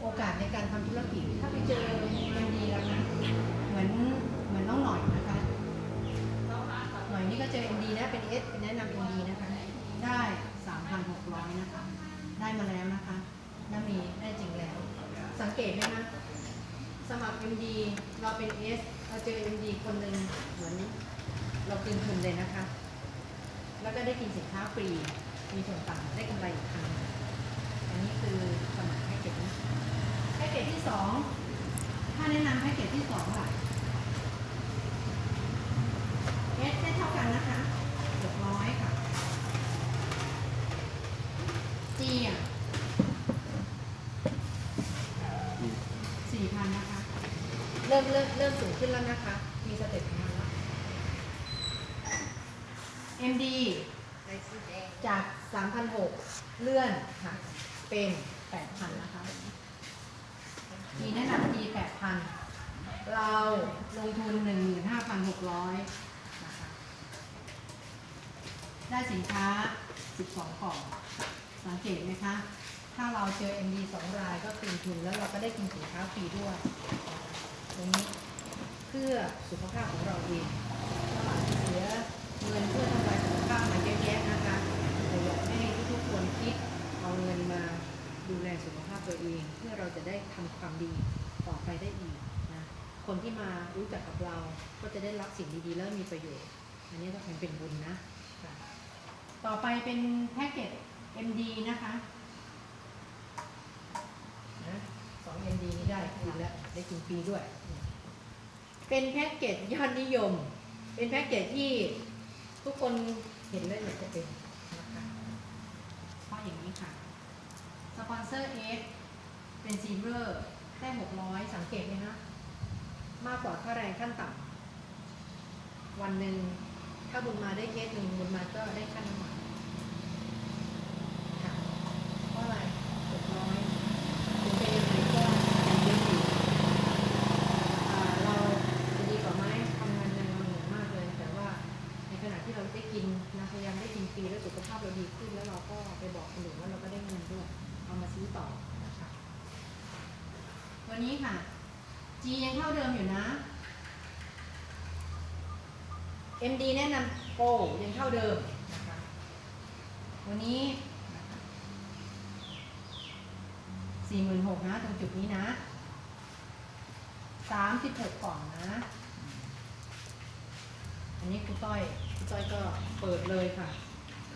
โอกาสในการทำธุรกิจ ถ้าไปเจอมันดีแล้วนะเหมือนเหมือนน้องหน่อยนะคะหน่อยนี่ก็เจอ MD นะเป็น S เป็นแนะนำ MD นะคะ ได้3,600นหกร้อยนะคะ ได้มาแล้วนะคะน่ามีได้จริงแล้ว สังเกตไหมนะสมัคร MD เราเป็น S เราเจอ MD คนหนึ่งเหมือนเราคืนทุนเลยนะคะ แล้วก็ได้กินสินค้าฟรี มีส่วนต่างได้กำไรอีกครั้งอันนี้คือสมัครแพ็กเก จนะแพ็กเกจที่สองถ้าแนะนำแพ็กเกจที่สองล่ะเอสได้เท่ากันนะคะหกร้อยค่ะจีอะสี่พันนะคะ เริ่มเริ่มเริ่มสูงขึ้นแล้วนะคะ มีสเต็ปของมันแล้ว MD จาก 3,600 เลื่อนค่ะ เป็น 8,000 นะคะ มีแนะนำที8,000เราลงทุน15,600นะคะได้สินค้า12กล่อง สังเกตไหมคะ ถ้าเราเจอ MD 2รายก็คืนทุนแล้วเราก็ได้กินสินค้าฟรีด้วยตรงนี้เพื่อสุขภาพของเราเองเราอาจจะเสียเงินเพื่อทำลายสุขภาพมาเยอะแยะนะคะแต่อยากให้ทุกๆคนคิดเอาเงินมา ดูแลสุขภาพตัวเอง เพื่อเราจะได้ทำความดีต่อไปได้อีกนะคนที่มารู้จักกับเราก็จะได้รับสิ่งดีๆ แล้วมีประโยชน์ อันนี้ก็คงเป็นบุญนะต่อไปเป็นแพ็กเกจ MD นะคะนะสอง MD นี้ได้คืนแล้วได้กินฟรีด้วย เป็นแพ็กเกจยอดนิยม เป็นแพ็กเกจที่ทุกคนเห็นแล้วอยากจะเป็นนะคะเพราะอย่างนี้ค่ะ สปอนเซอร์เอฟเป็นซีเวอร์ได้600สังเกตไหมนะมากกว่าค่าแรงขั้นต่ำวันหนึ่งถ้าบุญมาได้เคสหนึ่งบุญมาก็ได้ค่าน้ำมันค่ะเพราะอะไรหกร้อยถึงจะยังไงก็ยังเยอะอยู่อ่าเราจะดีกว่าไหมทำงานในเราเหนื่อยมากเลย แต่ว่าในขณะที่เราได้กินนะพยายามได้กินฟรีแล้วสุขภาพเราดีขึ้นแล้วเราก็ไปบอกคนอื่นว่าเราก็ได้เงินด้วยเอามาซื้อต่อนะคะวันนี้ค่ะ G ยังเท่าเดิมอยู่นะ MD แนะนำโปรยังเท่าเดิมนะคะวันนี้สี่หมื่นหกนะ ตรงจุดนี้นะสามสิบหกกล่องนะ อันนี้ครูต้อยครูต้อยก็เปิดเลยค่ะ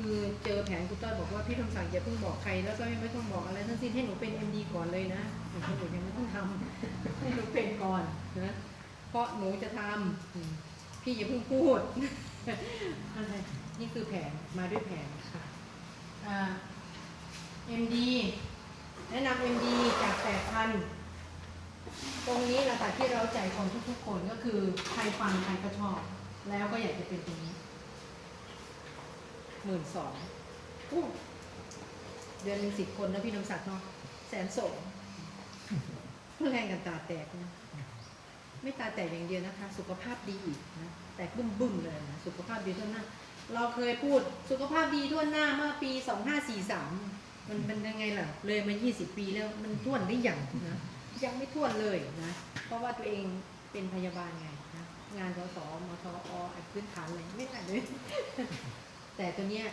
คือเจอแผนครูต้อยบอกว่าพี่ทำสั่งอย่าเพิ่งบอกใครแล้วก็ไม่ต้องบอกอะไรทั้งสิ้นให้หนูเป็น MD ก่อนเลยนะหนูคนอื่นยังไม่ต้องทำให้หนูเป็นก่อนนะเพราะหนูจะทำพี่อย่าเพิ่งพูดอะไรนี่คือแผนมาด้วยแผนค่ะอ่า MD แนะนำ MD จาก8,000ตรงนี้แหละค่ะที่เราใจของทุกๆคนก็คือใครฟังใครก็ชอบ แล้วก็อยากจะเป็นตรงนี้ หมื่นสองเดือนหนึ่งสิบคนนะพี่น้ำศักดิ์เนาะแสนสองแรงกันตาแตกนะไม่ตาแตกอย่างเดียวนะคะ สุขภาพดีอีกนะแตกบึ้มบึ้มเลยนะสุขภาพดีทั่วหน้า เราเคยพูดสุขภาพดีทั่วหน้าเมื่อปี2543มันมันยังไงล่ะ เลยมา20ปีแล้วมันท่วนได้อย่างนะยังไม่ท่วนเลยนะ เพราะว่าตัวเองเป็นพยาบาลไงนะงานสสมทออพื้นฐานอะไรไม่ได้เลย แต่ตัวเนี้ย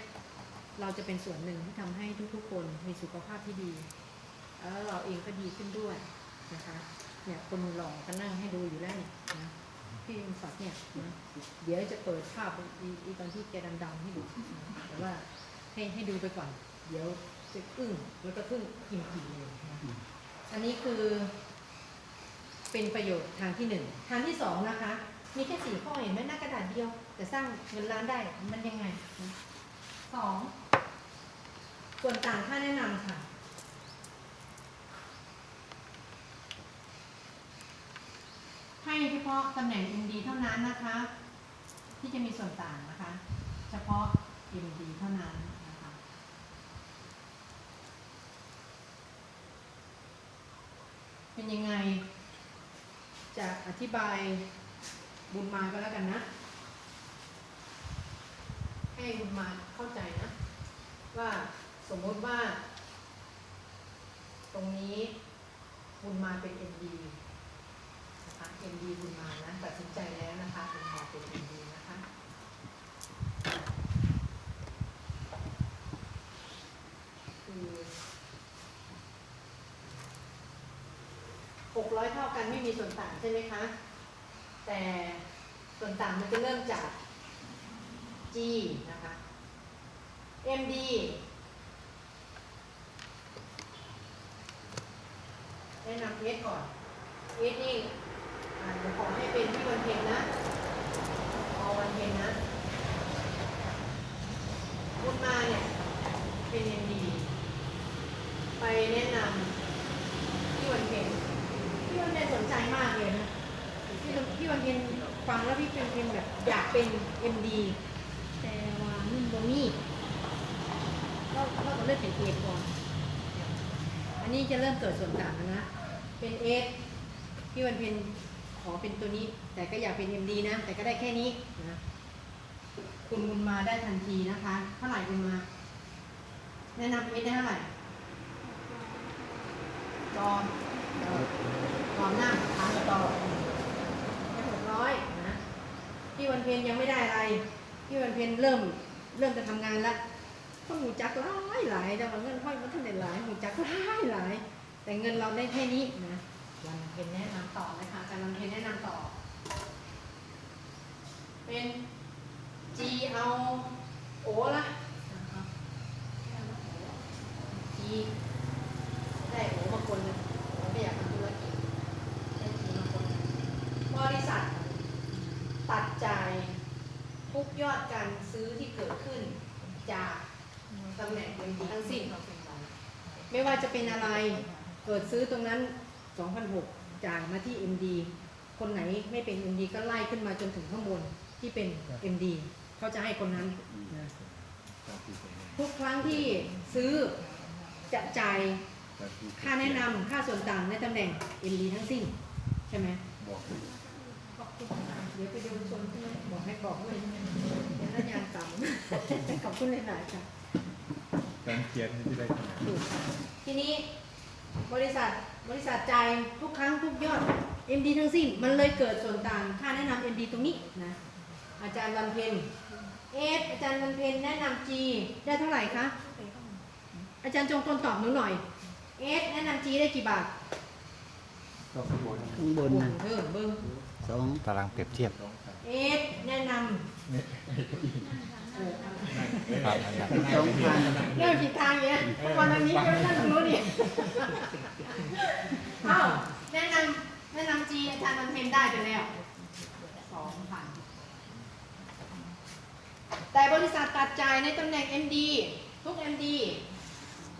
เราจะเป็นส่วนหนึ่งที่ทำให้ทุกๆ คนมีสุขภาพที่ดี แล้วเราเองก็ดีขึ้นด้วยนะคะเนี่ยคนหล่อก็นั่งให้ดูอยู่แล้วเนี่ยนะพี่ยงศักเนี่ยนะเดี๋ยวจะเปิดภาพอีตอนที่แกดำๆให้ดูแต่ว่าให้ให้ดูไปก่อน เดี๋ยวจะอึ้งแล้วก็ทึ่งอิ่มๆเลยนะอันนี้คือ เป็นประโยชน์ทางที่หนึ่งทางที่สองนะคะ มีแค่สี่ข้อเห็นไหมหน้ากระดาษเดียวแต่สร้างเงินล้านได้มันยังไงนะสองส่วนต่างค่าแนะนำค่ะ ให้เฉพาะตำแหน่ง MD เท่านั้นนะคะ ที่จะมีส่วนต่างนะคะ เฉพาะ MD เท่านั้นนะคะเป็นยังไงจะอธิบาย บุญมาก็แล้วกันนะ ให้บุญมาเข้าใจนะ ว่าสมมติว่า ตรงนี้บุญมาเป็น MD นะคะ MD บุญมานะตัดสินใจแล้วนะคะบุญมาเป็น MD นะคะคือหกร้อยเท่ากันไม่มีส่วนต่างใช่ไหมคะ แต่ส่วนต่างมันจะเริ่มจาก G นะคะ MD แนะนำ S ก่อน S นี่อ่าเดี๋ยวขอให้เป็นที่วันเพ็ญนะพอวันเพ็ญนะบุญมาเนี่ย เป็น MD ไปแนะนำที่วันเพ็ญที่วันเพ็ญสนใจมากเลยนะ ที่วันเพ็ญฟังแล้วพี่เป็นเป็นแบบอยากเป็น MD แต่ว่านุ่นบ่มีเราเราก็เลือกเป็นเอก่อน อันนี้จะเริ่มเกิดส่วนต่างแล้วนะ เป็นเอพี่วันเพ็ญขอเป็นตัวนี้ แต่ก็อยากเป็น MD นะ แต่ก็ได้แค่นี้นะคุณบุญมาได้ทันทีนะคะเท่าไหร่บุญมา แนะนำเอได้เท่าไหร่จอมจอมหน้าทางกับต่อได้หกร้อยนะ พี่วันเพ็ญยังไม่ได้อะไร พี่วันเพ็ญเริ่มเริ่มจะทำงานแล้วก็หมูจักหลายหลายแต่ว่าเงินค่อยมันทันได้หลายหมูจักหลายหลายแต่เงินเราได้แค่นี้นะวันเพ็ญแนะนำต่อนะคะอาจารย์วันเพ็ญแนะนำต่อ เป็น G เอาโอละนะคะ G ได้โอมาคนหนึงเราไม่อยากทำธุรกิจได้ G มาคนหนึ่งบริษัท ตัดจ่ายทุก ยอดการซื้อที่เกิดขึ้นจากตำแหน่งเงินทั้งสิ้นไม่ว่าจะเป็นอะไรเกิดซื้อตรงนั้น 2,006จ่ายมาที่ MD คนไหนไม่เป็น MD ก็ไล่ขึ้นมาจนถึงข้างบนที่เป็น MD เขาจะให้คนนั้นนะทุกครั้งที่ซื้อจะจ่ายค่าแนะนำค่าส่วนต่างในตำแหน่ง MD ทั้งสิ้น ใช่ไหม บอกขอบคุณค่ะเดี๋ยวไปดูชนใช่ไหมบอกให้บอกเลยเดี๋ยวนัญญาต่ำขอบคุณหลายๆค่ะการเขียนที่ได้ขนาดถูกค่ะทีนี้บริษัทบริษัทจ่ายทุกครั้งทุกยอด MD ทั้งสิ้นมันเลยเกิดส่วนต่างค่าแนะนำ MD ตรงนี้นะอาจารย์วันเพ็ญเอสอาจารย์วันเพ็ญแนะนำ G ได้เท่าไหร่คะอาจารย์จงกลตอบหนูหน่อยเอสแนะนำ G ได้กี่บาทก็ข้างบนข้างบนนะเออเบอร์ สองตารางเปรียบเทียบสองสามเอสแนะนเนี่ยไอ้เก้าอี้ำเออครับอันนั้นสองพันเรื่องผิดทางเนี่ยวันนี้ก็นั่งตรงนู้นนี่เอ้าแนะนำแนะนำจีอาจารย์มันเพนได้ไปแล้วสองพันแต่บริษัทตัดจ่ายในตำแหน่ง MD ทุก MD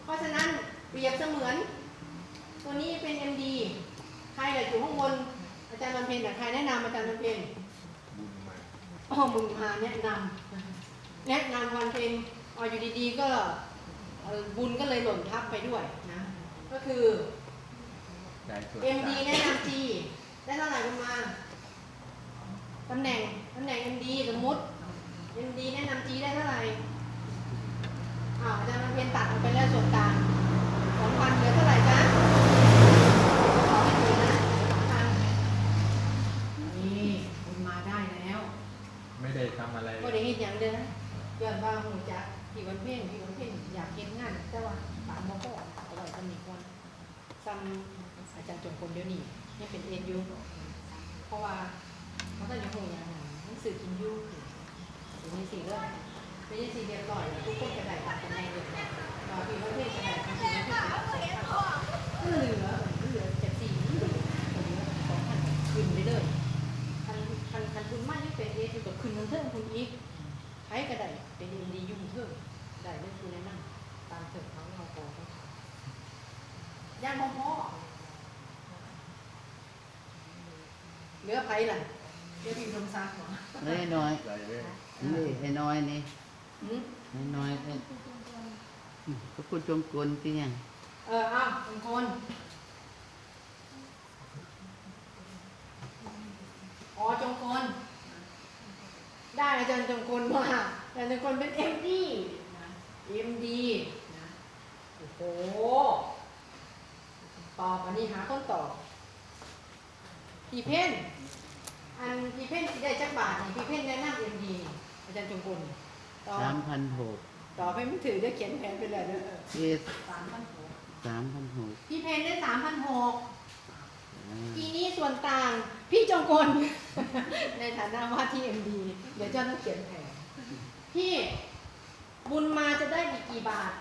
เพราะฉะนั้นเปรียบเสมือน ตัวนี้เป็น MD ใครเหลืออยู่ข้างบน อาจารย์มันเพนแต่ใครแนะนำอาจารย์มันเพนบุญมาอ๋อมึงมาแนะนำแนะนำวันเพลงอ๋ออยู่ดีๆ ก็เอ่อบุญก็เลยหล่นทับไปด้วยนะ ก็คือได้ส่วน MD แนะนำ G ได้เท่าไหร่ลงมาตำแหน่งตำแหน่ง MD สมมุติ MD แนะนำ G ได้เท่าไหร่อ้าวอาจารย์มันเพนตัดออกไปแล้วส่วนต่างสองพันเหลือเท่าไหร่จ๊ะขอให้ถูกนะสองพันนี่บุญมาได้แล้ว ไม่ได้ทำอะไร ก็ได้เห็นอย่างเดิมย้อนว่าหูจักพี่วันเพ่งพี่วันเพ่งอยากเห็นงาน แต่ว่าปากบ่พอเอาไว้ตำหนิก่อนซ้ำอาจารย์จงคนเดียวนี้ยังเป็นเอ็นอยู่เพราะว่า เขาก็ยังคงอย่างหนังสือกินยู่งถึงมีสี่เรื่องไม่ใช่สีเรียบร้อยทุกคนกระไดตามตำแหน่งเดียวกันรอพี่วันเพ่งกระไดทำสิ่งที่ผิดก็เหลือเหลือเจ็ดสี่เหลือสองพันขึ้นไปเลยคันคันคันคุณมายังเป็นเอสอยู่กับคืนนั้นเทิงคุณอีกใครก็ได้เป็นเอ็นดียุ่งเทิงได้เรื่องคุณแนะนำตามเถิดเขาเราโกงย่านพ่อพ่อเหลือไผ่ล่ะ เหลือพิมพ์คำซักเหรอเอ้ยน้อยใจเลยนี่ไอ้น้อยนี่หืมไอ้น้อยเอ้ยพระคุณจงกลที่ยังเอออ้าวเป็นคนอ๋อจงกลได้อาจารย์จงกลมาอาจารย์จงกลเป็นเอ็มดีเอ็มดีนะโอ้โหตอบอันนี้หาต้นตอบพี่เพ่น อันพี่เพ่นสิได้จักบาทนี่พี่เพ่นแนะนำเอ็มดีอาจารย์จงกุลตอบสามพันหกตอบไปไม่ถือได้เขียนแผนไปเลยเด้อเอสสามพันหกสามพันหกพี่เพนได้สามพันหกทีนี้ส่วนต่างพี่จงกล ในฐานะว่าที่เอ็มดีเดี๋ยวเจ้าต้องเขียนแผนพี่บุญมาจะได้อีกกี่บาท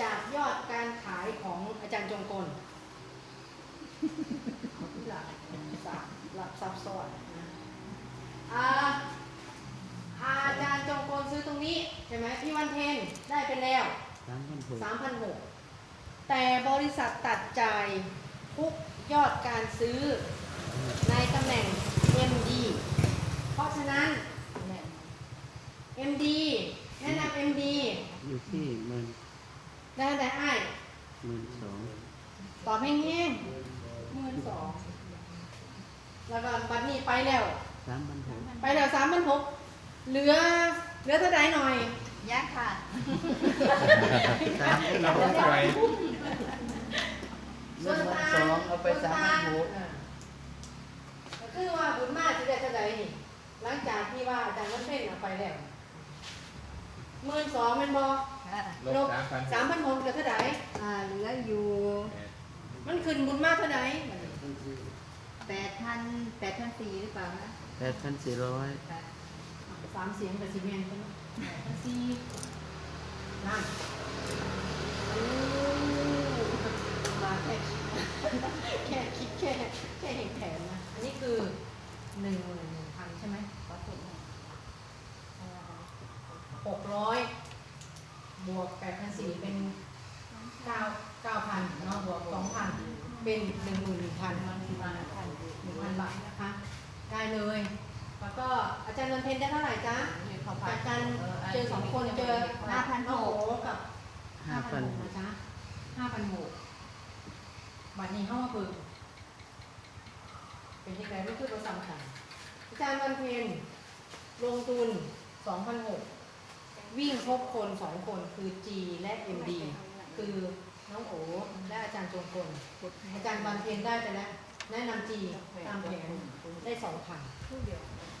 จากยอดการขายของอาจารย์จงกลหลักสับหลักซับซ้อนนะ อ่าอาจารย์จงกลซื้อตรงนี้ใช่ไหมพี่วันเทนได้ไปแล้วสามพันหกสามพันหกแต่บริษัทตัดจ่ายทุกยอดการซื้อในตำแหน่ง MD เพราะฉะนั้น MD แนะนำ MD อยู่ที่หมื่นได้ได้ไอ้ายหมื่นสองตอบแห้งๆหมื่นสองแล้วก็บัตรนี้ไปแล้ว สามพันหกไปแล้วสามพันหกเหลือเหลือเท่าใดหน่อย ยากค่ะสามพันเราหกไปหนึ่งพันสองเอาไปสามพันหกก็คือว่าบุญมาจะได้เท่าใดนี่หลังจากที่ว่าอาจารย์วัดเพ่นเอาไปแล้วหมื่นสองเป็นบอลบสามพันสามพันหกเหลือเท่าใดอ่าเหลืออยู่ มันขึ้นบุญมาเท่าใดแปดพันแปดพันสี่หรือเปล่านะ แปดพันสี่ร้อยสามเสียงกับซีเมนต์เป็นสี่นั่นโอ้มาแค่แค่คิดแค่แค่เห็นแผนนะ อันนี้คือหนึ่งหมื่นหนึ่งพันใช่ไหมขอถูกหกร้อยบวกแปดพันสี่เป็นเก้าเก้าพันเนาะบวกสองพันเป็นหนึ่งหมื่นหนึ่งพันหนึ่งพันหนึ่งพันบาทนะคะ ได้เลย แล้วก็อาจารย์นนเทนได้เท่าไหร่จ๊ะจากการเจอสอง คนเจอห้าพันหกับห้าพัน5,600นะจ๊ะห้าพันหกบัตรนี้เข้ามาฝึกเป็นที่ไรไม่คือประสำคัญอาจารย์วันเพ็ญลงทุนสองพันหกวิ่งครบคนสองคนคือ G และ MD คือน้องโอและอาจารย์จงกลอาจารย์วันเพ็ญได้ไปแล้ว แนะนำ G ตามแผนได้สองพัน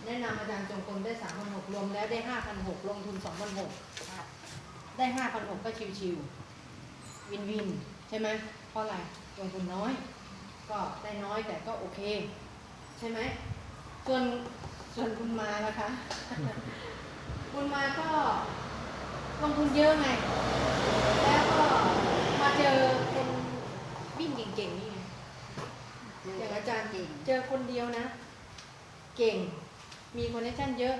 แนะนำอาจารย์จงกลได้สามพันหกรวมแล้วได้ห้าพันหกลงทุนสองพันหกได้ห้าพันหกก็ชิวๆวินวิน ใช่ไหมเพราะอะไรลงทุนน้อย ก็ได้น้อยแต่ก็โอเค ใช่ไหมส่วนส่วนคุณมานะคะ คุณมาก็ลงทุนเยอะไง แล้วก็มาเจอคนวิ่งเก่งๆนี่ไง อย่างอาจารย์ เจอคนเดียวนะ เก่ง มีคอนเนคชั่นเยอะ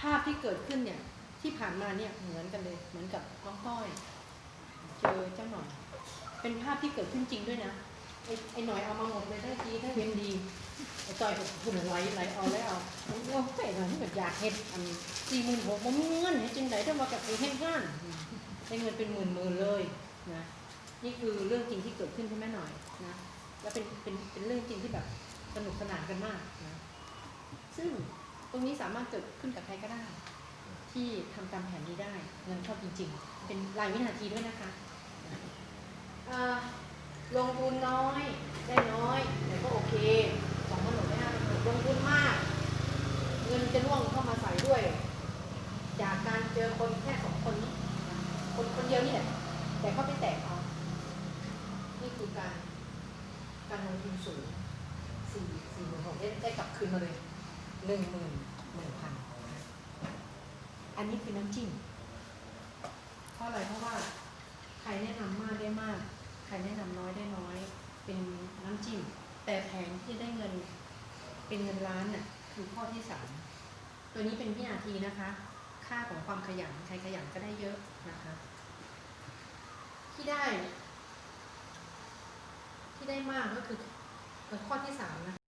ภาพที่เกิดขึ้นเนี่ย ที่ผ่านมาเนี่ยเหมือนกันเลย เหมือนกับน้องต้อย เจอเจ้าหน่อย เป็นภาพที่เกิดขึ้นจริงด้วยนะ ไอ้ไอ้หน่อยเอามาหมดเลยได้ดีได้เห็นดี ไอ้ต้อยก็พูดไหลไหลเอาแล้วเอาโอ้โหไอ้หน่อยที่แบบอยากเฮ็ดอันสี่หมื่นหกมันมีเงินเฮ็ดจังไดถ้ามากับไปเฮ็ดงานได้เงินเป็นหมื่นหมื่นเลยนะ นี่คือเรื่องจริงที่เกิดขึ้นใช่ไหมหน่อยนะ แล้วเป็นเป็นเป็นเรื่องจริงที่แบบ สนุกสนานกันมากนะซึ่งตรงนี้สามารถเกิดขึ้นกับใครก็ได้ ที่ทำตามแผนนี้ได้เงินเข้าจริง ๆ เป็นรายวินาทีด้วยนะคะลงทุนน้อยได้น้อยแต่ก็โอเคสองพันหกได้ห้าพันหกลงทุนมาก เงินจะร่วงเข้ามาใส่ด้วย จากการเจอคนแค่สองคนนี้คนคนเดียวนี่แหละแต่เขาไปแตกเอานี่คือการการลงทุนสูง สี่สี่หมื่นหกได้ได้กลับคืนมาเลยหนึ่งหมื่นหนึ่งพันอันนี้คือน้ำจิ้มเพราะอะไรเพราะว่าใครแนะนำมากได้มาก ใครแนะนำน้อยได้น้อย เป็นน้ำจิ้มแต่แผงที่ได้เงินเป็นเงินล้านน่ะคือข้อที่สามตัวนี้เป็นวินาทีนะคะ ค่าของความขยันใครขยันก็ได้เยอะนะคะ ที่ได้ ที่ได้มากก็คือ ข้อที่สามนะ